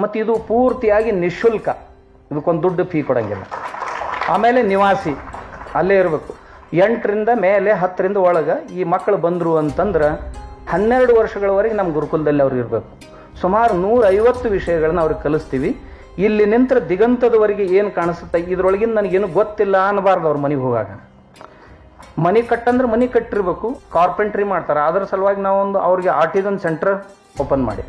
ಮತ್ತು ಇದು ಪೂರ್ತಿಯಾಗಿ ನಿಶುಲ್ಕ. ಇದಕ್ಕೊಂದು ದುಡ್ಡು ಫೀ ಕೊಡಂಗಿಲ್ಲ. ಆಮೇಲೆ ನಿವಾಸಿ, ಅಲ್ಲೇ ಇರಬೇಕು. ಎಂಟರಿಂದ ಮೇಲೆ ಹತ್ತರಿಂದ ಒಳಗೆ ಈ ಮಕ್ಕಳು ಬಂದರು ಅಂತಂದ್ರೆ ಹನ್ನೆರಡು ವರ್ಷಗಳವರೆಗೆ ನಮ್ಮ ಗುರುಕುಲದಲ್ಲಿ ಅವ್ರು ಇರಬೇಕು. ಸುಮಾರು ನೂರೈವತ್ತು ವಿಷಯಗಳನ್ನ ಅವ್ರಿಗೆ ಕಲಿಸ್ತೀವಿ. ಇಲ್ಲಿ ನಿಂತರ ದಿಗಂತದವರೆಗೆ ಏನು ಕಾಣಿಸುತ್ತೆ? ಇದ್ರೊಳಗಿಂದ ನನಗೇನು ಗೊತ್ತಿಲ್ಲ ಅನ್ನಬಾರ್ದು ಅವ್ರ ಮನೆಗೆ ಹೋಗಾಗ. ಮನೆ ಕಟ್ಟಂದ್ರೆ ಮನೆ ಕಟ್ಟಿರ್ಬೇಕು. ಕಾರ್ಪೆಂಟ್ರಿ ಮಾಡ್ತಾರೆ. ಅದರ ಸಲುವಾಗಿ ನಾವೊಂದು ಅವ್ರಿಗೆ ಆರ್ಟಿಸನ್ ಸೆಂಟರ್ ಓಪನ್ ಮಾಡಿ.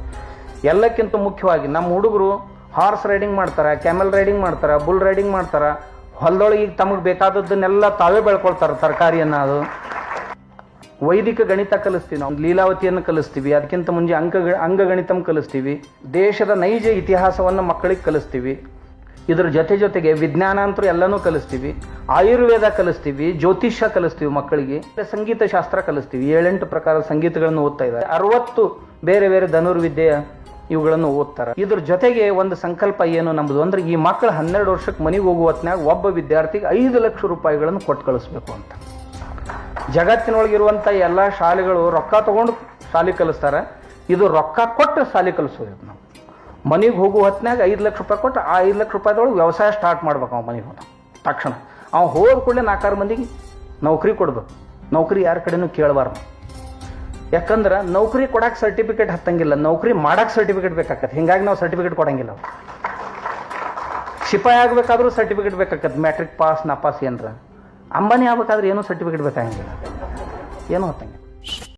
ಎಲ್ಲಕ್ಕಿಂತ ಮುಖ್ಯವಾಗಿ ನಮ್ಮ ಹುಡುಗರು ಹಾರ್ಸ್ ರೈಡಿಂಗ್ ಮಾಡ್ತಾರೆ ಕ್ಯಾಮೆಲ್ ರೈಡಿಂಗ್ ಮಾಡ್ತಾರೆ ಬುಲ್ ರೈಡಿಂಗ್ ಮಾಡ್ತಾರೆ, ಹೊಲದೊಳಗೆ ಈಗ ತಮಗೆ ಬೇಕಾದದ್ದನ್ನೆಲ್ಲ ತಾವೇ ಬೆಳ್ಕೊಳ್ತಾರೆ ತರಕಾರಿಯನ್ನು ಅದು. ವೈದಿಕ ಗಣಿತ ಕಲಿಸ್ತೀವಿ ನಾವು, ಲೀಲಾವತಿಯನ್ನು ಕಲಿಸ್ತೀವಿ, ಅದಕ್ಕಿಂತ ಮುಂಚೆ ಅಂಕ ಅಂಕಗಣಿತಂ ಕಲಿಸ್ತೀವಿ, ದೇಶದ ನೈಜ ಇತಿಹಾಸವನ್ನು ಮಕ್ಕಳಿಗೆ ಕಲಿಸ್ತೀವಿ, ಇದರ ಜೊತೆ ಜೊತೆಗೆ ವಿಜ್ಞಾನ ಅಂತೂ ಎಲ್ಲನೂ ಕಲಿಸ್ತೀವಿ, ಆಯುರ್ವೇದ ಕಲಿಸ್ತೀವಿ, ಜ್ಯೋತಿಷ್ಯ ಕಲಿಸ್ತೀವಿ ಮಕ್ಕಳಿಗೆ ಸಂಗೀತ ಶಾಸ್ತ್ರ ಕಲಿಸ್ತೀವಿ, ಏಳೆಂಟು ಪ್ರಕಾರದ ಸಂಗೀತಗಳನ್ನು ಓದ್ತಾ ಇದ್ದಾರೆ. ಅರವತ್ತು ಬೇರೆ ಬೇರೆ ಧನುರ್ವಿದ್ಯೆಯ ಇವುಗಳನ್ನು ಓದ್ತಾರೆ. ಇದ್ರ ಜೊತೆಗೆ ಒಂದು ಸಂಕಲ್ಪ ಏನು ನಮ್ಮದು ಅಂದ್ರೆ ಈ ಮಕ್ಕಳು ಹನ್ನೆರಡು ವರ್ಷಕ್ಕೆ ಮನೆಗೆ ಹೋಗುವ ಒಬ್ಬ ವಿದ್ಯಾರ್ಥಿಗೆ ಐದು ಲಕ್ಷ ರೂಪಾಯಿಗಳನ್ನು ಕೊಟ್ಟು ಕಳಿಸ್ಬೇಕು ಅಂತ. ಜಗತ್ತಿನೊಳಗಿರುವಂಥ ಎಲ್ಲ ಶಾಲೆಗಳು ರೊಕ್ಕ ತಗೊಂಡು ಶಾಲೆ ಕಲಿಸ್ತಾರೆ. ಇದು ರೊಕ್ಕ ಕೊಟ್ಟು ಶಾಲೆ ಕಲಿಸೋದು ನಾವು. ಮನೆಗೆ ಹೋಗುವ ಹೊತ್ನ್ಯಾಗ ಐದು ಲಕ್ಷ ರೂಪಾಯಿ ಕೊಟ್ಟು ಆ ಐದು ಲಕ್ಷ ರೂಪಾಯಿದೊಳಗೆ ವ್ಯವಸಾಯ ಸ್ಟಾರ್ಟ್ ಮಾಡ್ಬೇಕು ಅವ ಮನೆಗೆ ಹೋದ ತಕ್ಷಣ. ಅವ್ನು ಹೋದ ಕೂಡಲೇ ನಾಲ್ಕಾರು ಮಂದಿಗೆ ನೌಕರಿ ಕೊಡ್ಬೇಕು ನೌಕರಿ ಯಾರ ಕಡೆನೂ ಕೇಳಬಾರ್ದು. ಯಾಕಂದ್ರೆ ನೌಕರಿ ಕೊಡಕ್ಕೆ ಸರ್ಟಿಫಿಕೇಟ್ ಹತ್ತಂಗಿಲ್ಲ, ನೌಕರಿ ಮಾಡಕ್ಕೆ ಸರ್ಟಿಫಿಕೇಟ್ ಬೇಕಾಗತ್ತೆ ಹಿಂಗಾಗಿ ನಾವು ಸರ್ಟಿಫಿಕೇಟ್ ಕೊಡಂಗಿಲ್ಲ. ಶಿಪಾಯಿ ಆಗಬೇಕಾದ್ರೂ ಸರ್ಟಿಫಿಕೇಟ್ ಬೇಕಾಗತ್ತೆ ಮ್ಯಾಟ್ರಿಕ್ ಪಾಸ್ ನಪಾಸ್ ಏನರ. ಅಂಬಾನಿ ಆಗ್ಬೇಕಾದ್ರೆ ಏನೂ ಸರ್ಟಿಫಿಕೇಟ್ ಬೇಕಾಗಿಲ್ಲ ಏನೂ ಹತ್ತಂಗಿಲ್ಲ.